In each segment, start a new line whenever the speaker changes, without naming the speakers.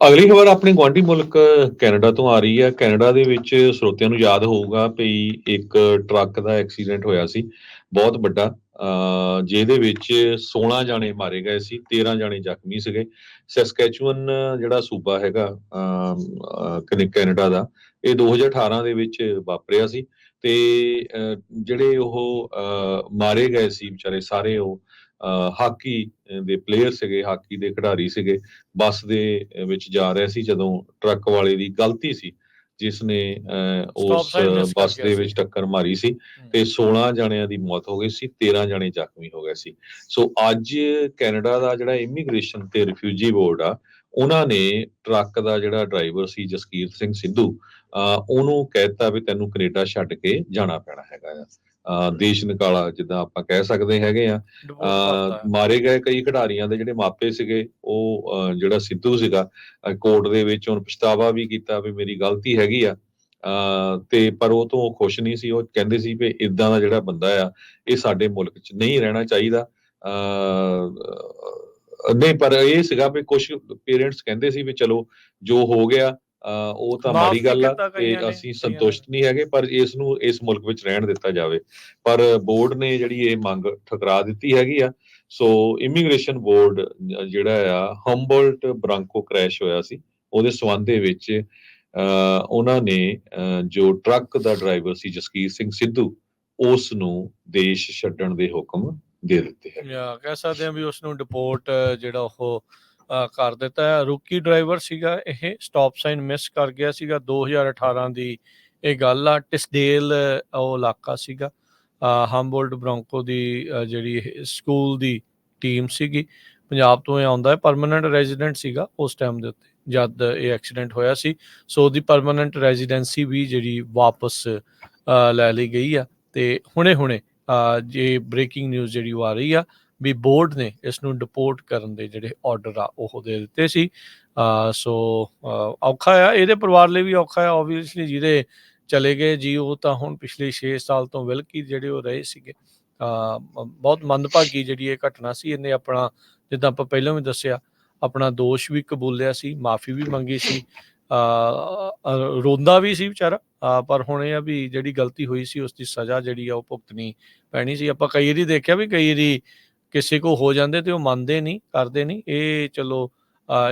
ਅਗਲੀ ਖਬਰ ਆਪਣੇ ਗੁਆਂਢੀ ਮੁਲਕ ਕੈਨੇਡਾ ਤੋਂ ਆ ਰਹੀ ਹੈ। ਕੈਨੇਡਾ ਦੇ ਵਿੱਚ ਸਰੋਤਿਆਂ ਨੂੰ ਯਾਦ ਹੋਊਗਾ ਵੀ ਇੱਕ ਟਰੱਕ ਦਾ ਐਕਸੀਡੈਂਟ ਹੋਇਆ ਸੀ ਬਹੁਤ ਵੱਡਾ। ਅਹ ਜਿਹਦੇ ਵਿੱਚ 16 ਜਾਣੇ ਮਾਰੇ ਗਏ ਸੀ 13 ਜਾਣੇ ਜ਼ਖਮੀ ਸੀਗੇ। ਸੈਸਕੈਚੂਅਨ ਜਿਹੜਾ ਸੂਬਾ ਹੈਗਾ ਅਹ, ਕੈਨੇ- ਕੈਨੇਡਾ ਦਾ ਇਹ 2018 ਦੇ ਵਿੱਚ ਵਾਪਰਿਆ ਸੀ ਤੇ ਜਿਹੜੇ ਉਹ ਅਹ, ਮਾਰੇ ਗਏ ਸੀ ਵਿਚਾਰੇ ਸਾਰੇ ਉਹ ਹਾਕੀ ਦੇ ਪਲੇਅਰ ਸੀਗੇ ਹਾਕੀ ਦੇ ਖਿਡਾਰੀ ਸੀਗੇ। ਬੱਸ ਦੇ ਵਿੱਚ ਜਾ ਰਿਹਾ ਸੀ ਜਦੋਂ ਟਰੱਕ ਵਾਲੇ ਦੀ ਗਲਤੀ ਸੀ ਜਿਸ ਨੇ ਉਸ ਬੱਸ ਦੇ। ਵਿੱਚ ਟੱਕਰ ਮਾਰੀ ਸੀ ਤੇ 16 ਜਣਿਆਂ ਦੀ ਮੌਤ ਹੋ ਗਈ ਸੀ 13 ਜਣੇ ਜ਼ਖਮੀ ਹੋ ਗਏ ਸੀ। ਸੋ ਅੱਜ ਕੈਨੇਡਾ ਦਾ ਜਿਹੜਾ ਇਮੀਗ੍ਰੇਸ਼ਨ ਤੇ ਰਿਫਿਊਜੀ ਬੋਰਡ ਆ ਉਹਨਾਂ ਨੇ ਟਰੱਕ ਦਾ ਜਿਹੜਾ ਡਰਾਈਵਰ ਸੀ ਜਸਕੀਰ ਸਿੰਘ ਸਿੱਧੂ ਉਹਨੂੰ ਕਹਿਤਾ ਵੀ ਤੈਨੂੰ ਕੈਨੇਡਾ ਛੱਡ ਕੇ ਜਾਣਾ ਪੈਣਾ ਹੈਗਾ ਆ। ਦੇਸ਼ ਨਿਕਾਲਾ ਜਿੱਦਾਂ ਆਪਾਂ ਕਹਿ ਸਕਦੇ ਹੈਗੇ ਆ। ਮਾਰੇ ਗਏ ਕਈ ਖਿਡਾਰੀਆਂ ਦੇ ਜਿਹੜੇ ਮਾਪੇ ਸੀਗੇ ਉਹ ਜਿਹੜਾ ਸਿੱਧੂ ਸੀਗਾ ਕੋਰਟ ਦੇ ਵਿੱਚ ਉਹਨ ਪਛਤਾਵਾ ਵੀ ਕੀਤਾ ਵੀ ਮੇਰੀ ਗਲਤੀ ਹੈਗੀ ਆ। ਤੇ ਪਰ ਉਹ ਤੋਂ ਖੁਸ਼ ਨਹੀਂ ਸੀ ਉਹ ਕਹਿੰਦੇ ਸੀ ਵੀ ਇਦਾਂ ਦਾ ਜਿਹੜਾ ਬੰਦਾ ਆ ਇਹ ਸਾਡੇ ਮੁਲਕ 'ਚ ਨਹੀਂ ਰਹਿਣਾ ਚਾਹੀਦਾ। ਨਹੀਂ ਪਰ ਇਹ ਸੀਗਾ ਵੀ ਕੁਝ ਪੇਰੈਂਟਸ ਕਹਿੰਦੇ ਸੀ ਵੀ ਚਲੋ ਜੋ ਹੋ ਗਿਆ ਉਹ ਤਾਂ ਮਾੜੀ ਗੱਲ ਆ ਤੇ ਅਸੀਂ ਸੰਤੁਸ਼ਟ ਨਹੀਂ ਹੈਗੇ ਪਰ ਇਸ ਨੂੰ ਇਸ ਮੁਲਕ ਵਿੱਚ ਰਹਿਣ ਦਿੱਤਾ ਜਾਵੇ। ਪਰ ਬੋਰਡ ਨੇ ਜਿਹੜੀ ਇਹ ਮੰਗ ਠੁਕਰਾ ਦਿੱਤੀ ਹੈਗੀ ਆ ਸੋ ਇਮੀਗ੍ਰੇਸ਼ਨ ਬੋਰਡ ਜਿਹੜਾ ਆ ਹੰਬਲਟ ਬ੍ਰਾਂਕੋ ਕ੍ਰੈਸ਼ ਹੋਇਆ ਸੀ ਉਹਦੇ ਸਬੰਧ ਦੇ ਵਿੱਚ ਉਹਨਾਂ ਨੇ ਜੋ ਟਰੱਕ ਦਾ ਡਰਾਈਵਰ ਸੀ ਜਸਕੀਰ ਸਿੰਘ ਸਿੱਧੂ ਉਸ ਨੂੰ ਦੇਸ਼ ਛੱਡਣ ਦੇ ਹੁਕਮ ਦੇ ਦਿੱਤੇ ਹੈ
ਜਾਂ ਕਹਿ ਸਕਦੇ ਹਾਂ ਵੀ ਉਸ ਨੂੰ ਡਿਪੋਰਟ ਜਿਹੜਾ ਉਹ ਕਰ ਦਿੱਤਾ ਹੈ। ਰੂਕੀ ਡਰਾਈਵਰ ਸੀਗਾ ਇਹ ਸਟਾਪ ਸਾਈਨ ਮਿਸ ਕਰ ਗਿਆ ਸੀਗਾ। 2018 ਦੀ ਇਹ ਗੱਲ ਆ ਟਿਸਡੇਲ ਉਹ ਇਲਾਕਾ ਸੀਗਾ। ਹੰਬੋਲਟ ਬ੍ਰੌਂਕੋ ਦੀ ਜਿਹੜੀ ਸਕੂਲ ਦੀ ਟੀਮ ਸੀਗੀ। ਪੰਜਾਬ ਤੋਂ ਇਹ ਆਉਂਦਾ ਹੈ ਪਰਮਨੈਂਟ ਰੈਜ਼ੀਡੈਂਟ ਸੀਗਾ ਉਸ ਟਾਈਮ ਦੇ ਉੱਤੇ, ਜਦ ਇਹ ਐਕਸੀਡੈਂਟ ਹੋਇਆ ਸੀ। ਸੋ ਉਹਦੀ ਪਰਮਨੈਂਟ ਰੈਜ਼ੀਡੈਂਸੀ ਵੀ ਜਿਹੜੀ ਵਾਪਸ ਲੈ ਲਈ ਗਈ ਆ। ਤੇ ਹੁਣੇ-ਹੁਣੇ ਜੇ ਬ੍ਰੇਕਿੰਗ ਨਿਊਜ਼ ਜਿਹੜੀ ਉਹ ਆ ਰਹੀ ਆ, ਵੀ ਬੋਰਡ ਨੇ ਇਸ ਨੂੰ ਡਿਪੋਰਟ ਕਰਨ ਦੇ ਜਿਹੜੇ ਆਰਡਰ ਆ, ਉਹ ਦੇ ਦਿੱਤੇ ਸੀ। ਸੋ ਔਖਾ ਆ, ਇਹਦੇ ਪਰਿਵਾਰ ਲਈ ਵੀ ਔਖਾ ਆ। ਆਬਵੀਅਸਲੀ ਜਿਹਦੇ ਚਲੇ ਗਏ, ਜੀ, ਉਹ ਤਾਂ ਹੁਣ ਪਿਛਲੇ 6 ਸਾਲ ਤੋਂ ਵਿਲਕੀ ਜਿਹੜੇ ਉਹ ਰਹੇ ਸੀਗੇ। ਬਹੁਤ ਮੰਦਭਾਗੀ ਜਿਹੜੀ ਇਹ ਘਟਨਾ ਸੀ, ਇਹਨੇ ਆਪਣਾ, ਜਿੱਦਾਂ ਆਪਾਂ ਪਹਿਲਾਂ ਵੀ ਦੱਸਿਆ, ਆਪਣਾ ਦੋਸ਼ ਵੀ ਕਬੂਲਿਆ ਸੀ, ਮਾਫੀ ਵੀ ਮੰਗੀ ਸੀ। ਰੋਂਦਾ ਵੀ ਸੀ ਵਿਚਾਰਾ। ਪਰ ਹੁਣ ਇਹ ਆ ਵੀ ਜਿਹੜੀ ਗਲਤੀ ਹੋਈ ਸੀ ਉਸ ਦੀ ਸਜ਼ਾ ਜਿਹੜੀ ਆ ਉਹ ਭੁਗਤਣੀ ਪੈਣੀ ਸੀ। ਆਪਾਂ ਕਈ ਵਾਰੀ ਦੇਖਿਆ ਵੀ ਕਈ ਵਾਰੀ ਕਿਸੇ ਕੋ ਹੋ ਜਾਂਦੇ ਤੇ ਉਹ ਮੰਨਦੇ ਨਹੀਂ ਕਰਦੇ ਨਹੀਂ। ਇਹ ਚਲੋ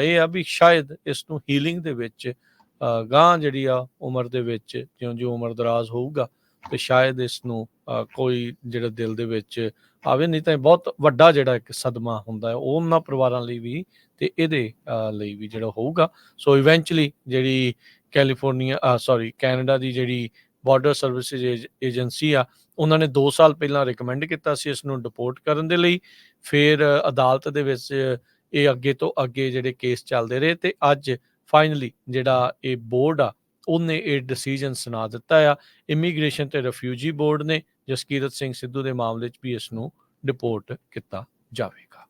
ਇਹ ਆ ਵੀ ਸ਼ਾਇਦ ਇਸ ਨੂੰ ਹੀਲਿੰਗ ਦੇ ਵਿੱਚ ਅ, ਗਾਂ ਜਿਹੜੀ ਆ ਉਮਰ ਦੇ ਵਿੱਚ ਜਿਉਂ-ਜਿਉਂ ਉਮਰ ਦਰਾਜ਼ ਹੋਊਗਾ ਤੇ ਸ਼ਾਇਦ ਇਸ ਨੂੰ ਕੋਈ ਜਿਹੜਾ ਦਿਲ ਦੇ ਵਿੱਚ ਆਵੇ, ਨਹੀਂ ਤਾਂ ਇਹ ਬਹੁਤ ਵੱਡਾ ਜਿਹੜਾ ਇੱਕ ਸਦਮਾ ਹੁੰਦਾ ਹੈ, ਉਹ ਉਹਨਾਂ ਪਰਿਵਾਰਾਂ ਲਈ ਵੀ ਤੇ ਇਹਦੇ ਲਈ ਵੀ ਜਿਹੜਾ ਹੋਊਗਾ। ਸੋ ਇਵੈਂਚੁਅਲੀ ਜਿਹੜੀ ਕੈਲੀਫੋਰਨੀਆ ਸੌਰੀ ਕੈਨੇਡਾ ਦੀ ਜਿਹੜੀ ਬਾਰਡਰ ਸਰਵਿਸਿਜ਼ ਏਜੰਸੀ ਆ, ਉਹਨਾਂ ਨੇ 2 ਸਾਲ ਪਹਿਲਾਂ ਰეკਮੈਂਡ ਕੀਤਾ ਸੀ ਇਸ ਨੂੰ ਡਿਪੋਰਟ ਕਰਨ ਦੇ ਲਈ। ਫਿਰ ਅਦਾਲਤ ਦੇ ਵਿੱਚ ਇਹ ਅੱਗੇ ਤੋਂ ਅੱਗੇ ਜਿਹੜੇ ਕੇਸ ਚੱਲਦੇ ਰਹੇ ਤੇ ਅੱਜ ਫਾਈਨਲੀ ਜਿਹੜਾ ਇਹ ਬੋਰਡ ਆ ਉਹਨੇ ਇਹ ਡਿਸੀਜਨ ਸੁਣਾ ਦਿੱਤਾ ਆ। ਇਮੀਗ੍ਰੇਸ਼ਨ ਤੇ ਰਿਫਿਊਜੀ ਬੋਰਡ ਨੇ ਜਸਕੀਰਤ ਸਿੰਘ ਸਿੱਧੂ ਦੇ ਮਾਮਲੇ 'ਚ ਵੀ ਇਸ ਨੂੰ ਡਿਪੋਰਟ ਕੀਤਾ ਜਾਵੇਗਾ।